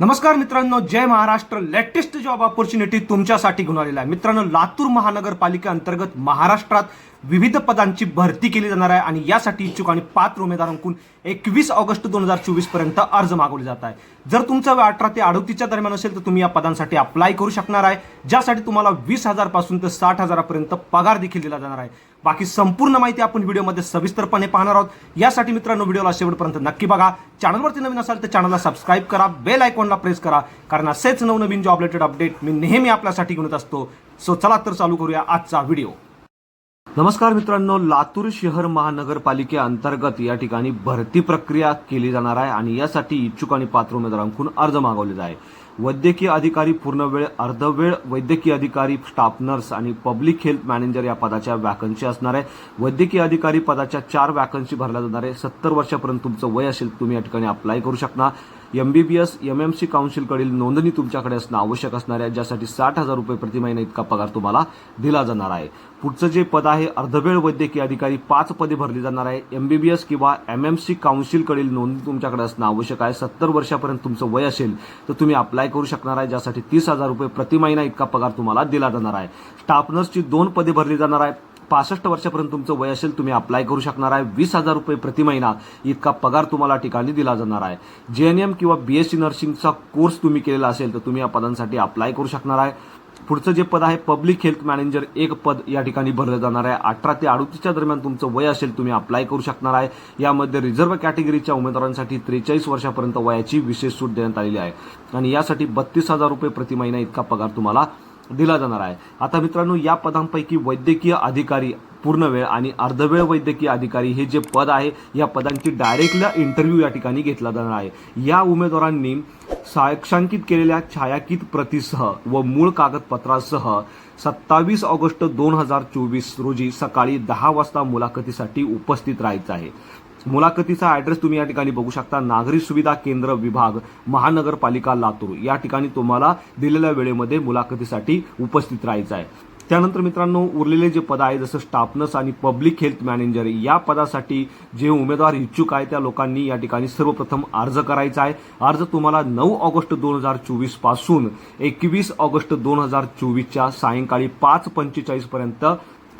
नमस्कार मित्रांनो जय महाराष्ट्र. लेटेस्ट जॉब ऑपॉर्च्युनिटी तुमच्यासाठी घेऊन आलेला आहे. मित्रांनो लातूर महानगरपालिका अंतर्गत महाराष्ट्रात विविध पदांची भरती केली जाणार आहे आणि यासाठी इच्छुक आणि पात्र उमेदवारांकडून एकवीस ऑगस्ट दोन हजार चोवीसपर्यंत अर्ज मागवले जात आहे जर तुमचा वेळ अठरा ते अडतीसच्या दरम्यान असेल तर तुम्ही या पदांसाठी अप्लाय करू शकणार आहे ज्यासाठी तुम्हाला वीस हजारपासून ते साठ हजारापर्यंत पगार देखील दिला जाणार आहे. बाकी संपूर्ण माहिती आपण व्हिडिओमध्ये सविस्तरपणे पाहणार आहोत. यासाठी मित्रांनो व्हिडिओला शेवटपर्यंत नक्की बघा. चॅनलवरती नवीन असाल तर चॅनलला सबस्क्राईब करा बेल आयकॉनला प्रेस करा कारण असेच नवनवीन जॉब रिलेटेड अपडेट मी नेहमी आपल्यासाठी घेऊन असतो. सो चला तर चालू करूया आजचा व्हिडिओ. नमस्कार मित्रांनो लातूर शहर महानगरपालिकेअंतर्गत या ठिकाणी भरती प्रक्रिया केली जाणार आहे आणि यासाठी इच्छुक आणि पात्र उमेदवारांकडून अर्ज मागवलेला आहे वैद्यकीय अधिकारी पूर्णवेळ अर्धवेळ वैद्यकीय अधिकारी स्टाफ नर्स आणि पब्लिक हेल्थ मॅनेजर या पदाच्या वॅकन्सी असणार आहे. वैद्यकीय अधिकारी पदाच्या चार वॅकन्सी भरल्या जाणार आहे. सत्तर वर्षापर्यंत तुमचं वय असेल तुम्ही या ठिकाणी अप्लाय करू शकता M B B S M M C काउन्सिलकडील नोंदणी तुमच्याकडे असणं आवश्यक असणार आहे ज्यासाठी साठ हजार रुपये प्रति महिना इतका पगार तुम्हाला दिला जाणार आहे. पुढचं जे पद आहे अर्धवेळ वैद्यकीय अधिकारी पाच पदे भरली जाणार आहे. एम बी बी एस किंवा एम एम सी काउन्सिलकडील नोंदणी तुमच्याकडे असणं आवश्यक आहे. सत्तर वर्षापर्यंत तुमचं वय असेल तर तुम्ही अप्लाय करू शकणार आहे ज्यासाठी तीस हजार रुपये प्रति महिना इतका पगार तुम्हाला दिला जाणार आहे. स्टाफ नर्सची दोन पदे भरली जाणार आहेत. पासष्ट वर्षापर्यंत तुमचं वय असेल तुम्ही अप्लाय करू शकणार आहे. वीस हजार रुपये प्रति महिना इतका पगार तुम्हाला ठिकाणी दिला जाणार आहे. जे एन एम किंवा बी एस सी नर्सिंगचा कोर्स तुम्ही केलेला असेल तर तुम्ही या पदांसाठी अप्लाय करू शकणार आहे. पुढचं जे पद आहे पब्लिक हेल्थ मॅनेजर एक पद या ठिकाणी भरलं जाणार आहे. अठरा ते अडुतीसच्या दरम्यान तुमचं वय असेल तुम्ही अप्लाय करू शकणार आहे. यामध्ये रिझर्व्ह कॅटेगरीच्या उमेदवारांसाठी त्रेचाळीस वर्षापर्यंत वयाची विशेष सूट देण्यात आलेली आहे. आणि यासाठी बत्तीस हजार रुपये प्रति महिना इतका पगार तुम्हाला दिला जाणार आहे. आता मित्रांनो या पदांपैकी वैद्यकीय अधिकारी पूर्ण वेळ आणि अर्धवेळ वैद्यकीय अधिकारी हे जे पद आहे या पदांची डायरेक्टला इंटरव्ह्यू या ठिकाणी घेतला जाणार आहे. या उमेदवारांनी साक्षांकित केलेल्या छायाकित प्रतीसह व मूळ कागदपत्रासह सत्तावीस ऑगस्ट दोन हजार चोवीस रोजी सकाळी दहा वाजता मुलाखतीसाठी उपस्थित राहायचं आहे. मुलाखतीचा ऍड्रेस तुम्ही या ठिकाणी बघू शकता. नागरी सुविधा केंद्र विभाग महानगरपालिका लातूर. या ठिकाणी तुम्हाला दिलेल्या वेळेमध्ये मुलाखतीसाठी उपस्थित राहायचं आहे. त्यानंतर मित्रांनो उरलेले जे पद आहे जसं स्टाफनस आणि पब्लिक हेल्थ मॅनेजर या पदासाठी जे उमेदवार इच्छुक आहे त्या लोकांनी या ठिकाणी सर्वप्रथम अर्ज करायचा आहे. अर्ज तुम्हाला नऊ ऑगस्ट दोन हजार चोवीसपासून एकवीस ऑगस्ट दोन हजार चोवीसच्या सायंकाळी पाच पंचेचाळीस पर्यंत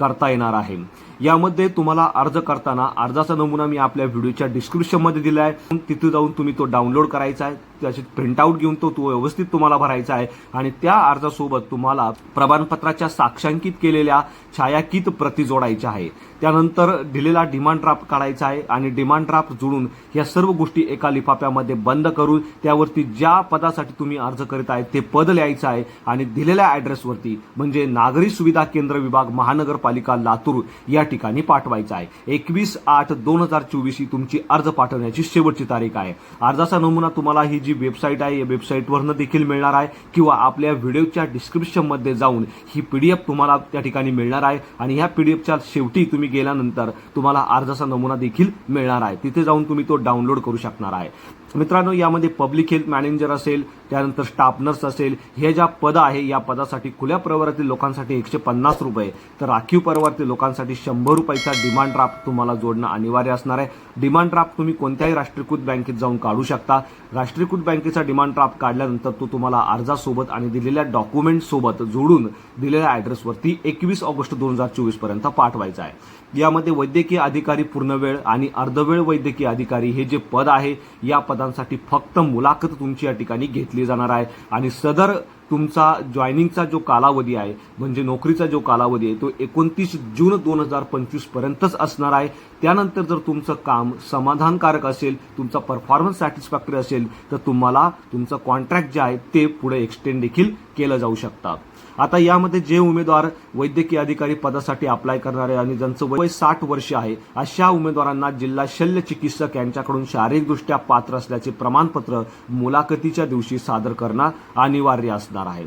करता येणार आहे. यामध्ये तुम्हाला अर्ज करताना अर्जाचा नमुना मी आपल्या व्हिडिओच्या डिस्क्रिप्शनमध्ये दिला आहे तिथे जाऊन तुम्ही तो डाउनलोड करायचा आहे. त्याची प्रिंटआउट घेऊन तो तो व्यवस्थित तुम्हाला भरायचा आहे. आणि त्या अर्जासोबत तुम्हाला प्रमाणपत्राच्या साक्षांकित केलेल्या छायाकित प्रती जोडायच्या आहे. त्यानंतर दिलेला डिमांड ड्राफ्ट काढायचा आहे आणि डिमांड ड्राफ्ट जोडून या सर्व गोष्टी एका लिफाफ्यामध्ये बंद करून त्यावरती ज्या पदासाठी तुम्ही अर्ज करीत आहे ते पद लिहायचं आहे आणि दिलेल्या ऍड्रेसवरती म्हणजे नागरी सुविधा केंद्र विभाग महानगरपालिका लातूर या ठिकाणी पाठवायचं आहे. एकवीस आठ दोन हजार चोवीस ही तुमची अर्ज पाठवण्याची शेवटची तारीख आहे. अर्जाचा नमुना तुम्हाला ही जी वेबसाईट आहे या वेबसाईटवरनं देखील मिळणार आहे किंवा आपल्या व्हिडिओच्या डिस्क्रिप्शनमध्ये जाऊन ही पीडीएफ तुम्हाला त्या ठिकाणी मिळणार आहे आणि ह्या पीडीएफच्या शेवटी तुम्ही गेल्यानंतर तुम्हाला अर्जाचा नमुना देखील मिळणार आहे. तिथे जाऊन तुम्ही तो डाउनलोड करू शकणार आहे. मित्रांनो यामध्ये पब्लिक हेल्थ मॅनेजर असेल त्यानंतर स्टाफ नर्स असेल हे ज्या पद आहे या पदासाठी खुल्या प्रवारातील लोकांसाठी एकशे पन्नास रुपये तर राखीव प्रवारातील लोकांसाठी शंभर रुपयाचा डिमांड ड्राफ्ट तुम्हाला जोडणं अनिवार्य असणार आहे. डिमांड ड्राफ्ट तुम्ही कोणत्याही राष्ट्रीयकृत बँकेत जाऊन काढू शकता. राष्ट्रीयकृत बँकेचा डिमांड ड्राफ्ट काढल्यानंतर तो तुम्हाला अर्जासोबत आणि दिलेल्या डॉक्युमेंटसोबत जोडून दिलेल्या ऍड्रेसवरती एकवीस ऑगस्ट दोन हजार चोवीसपर्यंत पाठवायचा आहे. यामध्ये वैद्यकीय अधिकारी पूर्णवेळ आणि अर्धवेळ वैद्यकीय अधिकारी हे जे पद आहे या पदांसाठी फक्त मुलाखत तुमची या ठिकाणी घेतली जाणार आहे. आणि सदर तुमचा जॉईनिंगचा जो कालावधी आहे म्हणजे नोकरीचा जो कालावधी आहे तो एकोणतीस जून दोन हजार पंचवीस पर्यंतच असणार आहे. त्यानंतर जर तुमचं काम समाधानकारक असेल तुमचा परफॉर्मन्स सॅटिस्फॅक्टरी असेल तर तुम्हाला तुमचं कॉन्ट्रॅक्ट जे आहे ते पुढे एक्सटेंड देखील केलं जाऊ शकतं. आता यामध्ये जे उमेदवार वैद्यकीय अधिकारी पदासाठी अप्लाय करणारे आणि ज्यांचं वय साठ वर्ष आहे अशा उमेदवारांना जिल्हा शल्य चिकित्सक यांच्याकडून शारीरिकदृष्ट्या पात्र असल्याचे प्रमाणपत्र मुलाखतीच्या दिवशी सादर करणं अनिवार्य असणार आहे.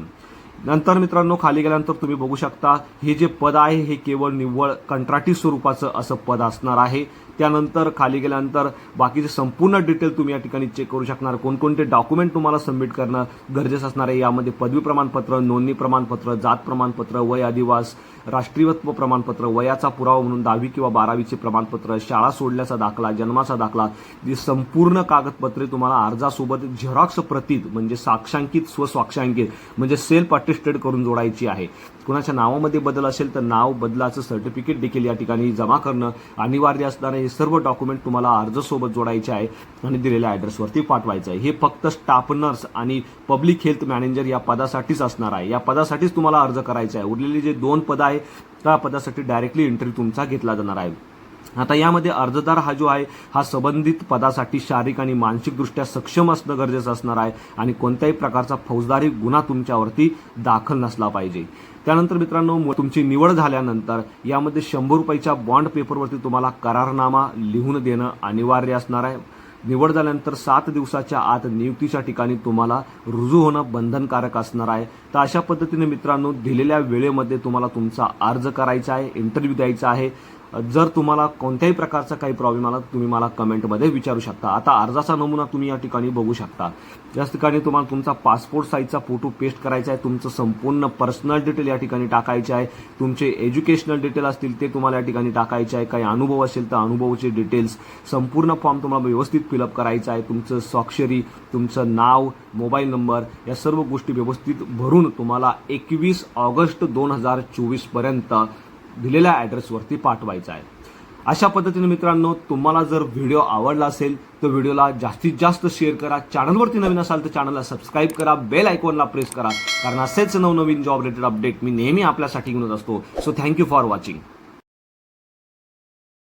नंतर मित्रांनो खाली गेल्यानंतर तुम्ही बघू शकता हे जे पद आहे हे केवळ निव्वळ कंत्राटी स्वरूपाचं असं पद असणार आहे. त्यानंतर खाली गेल्यानंतर बाकीचे संपूर्ण डिटेल तुम्ही या ठिकाणी चेक करू शकणार. कोणकोणते डॉक्युमेंट तुम्हाला सबमिट करणं गरजेचं असणार आहे यामध्ये पदवी प्रमाणपत्र नोंदणी प्रमाणपत्र जात प्रमाणपत्र वय अधिवास राष्ट्रीयत्व प्रमाणपत्र वयाचा पुरावा म्हणून दहावी किंवा बारावीचे प्रमाणपत्र शाळा सोडल्याचा दाखला जन्माचा दाखला जी संपूर्ण कागदपत्रे तुम्हाला अर्जासोबत झेरॉक्स प्रतीत म्हणजे साक्षांकित स्वस्वाक्षांकित म्हणजे सेल्फ अटेस्टेड करून जोडायची आहे. कुणाच्या नावामध्ये बदल असेल तर नाव बदलाचं सर्टिफिकेट देखील या ठिकाणी जमा करणं अनिवार्य असणारे हे सर्व डॉक्युमेंट तुम्हाला अर्जसोबत जोडायचे आहे आणि दिलेल्या ॲड्रेसवरती पाठवायचं आहे. हे फक्त स्टाफ नर्स आणि पब्लिक हेल्थ मॅनेजर या पदासाठीच असणार आहे. या पदासाठीच तुम्हाला अर्ज करायचा आहे. उरलेली जे दोन पदं आहे त्या पदासाठी डायरेक्टली इंटरव्ह्यू तुमचा घेतला जाणार आहे. आता यामध्ये अर्जदार हा जो आहे हा संबंधित पदासाठी शारीरिक आणि मानसिकदृष्ट्या सक्षम असणं गरजेचं असणार आहे आणि कोणत्याही प्रकारचा फौजदारी गुन्हा तुमच्यावरती दाखल नसला पाहिजे. त्यानंतर मित्रांनो म- तुमची निवड झाल्यानंतर यामध्ये शंभर रुपयाच्या बॉन्ड पेपरवरती तुम्हाला करारनामा लिहून देणं अनिवार्य असणार आहे. निवड झाल्यानंतर सात दिवसाच्या आत नियुक्तीच्या ठिकाणी तुम्हाला रुजू होणं बंधनकारक असणार आहे. तर अशा पद्धतीने मित्रांनो दिलेल्या वेळेमध्ये तुम्हाला तुमचा अर्ज करायचा आहे इंटरव्ह्यू द्यायचा आहे. जर तुम्हाला कोणत्याही प्रकारचा काही प्रॉब्लेम आला तुम्ही मला कमेंटमध्ये विचारू शकता. आता अर्जाचा नमुना तुम्ही या ठिकाणी बघू शकता. याच ठिकाणी तुम्हाला तुमचा पासपोर्ट साईजचा फोटो पेस्ट करायचा आहे तुमचं संपूर्ण पर्सनल डिटेल या ठिकाणी टाकायचे आहे तुमचे एज्युकेशनल डिटेल असतील ते तुम्हाला या ठिकाणी टाकायचे आहे काही अनुभव असेल तर अनुभवाचे डिटेल्स संपूर्ण फॉर्म तुम्हाला व्यवस्थित फिलअप करायचा आहे तुमचं स्वाक्षरी तुमचं नाव मोबाईल नंबर या सर्व गोष्टी व्यवस्थित भरून तुम्हाला एकवीस ऑगस्ट दोन हजार चोवीसपर्यंत दिलेल्या ॲड्रेसवरती पाठवायचा आहे. अशा पद्धतीने मित्रांनो तुम्हाला जर व्हिडिओ आवडला असेल तर व्हिडिओला जास्तीत जास्त शेअर करा. चॅनलवरती नवीन असाल तर चॅनलला सबस्क्राईब करा. बेल आयकॉनला प्रेस करा. कारण असेच नवनवीन जॉब रिलेटेड अपडेट मी नेहमी आपल्यासाठी घेऊन असतो. So thank you for watching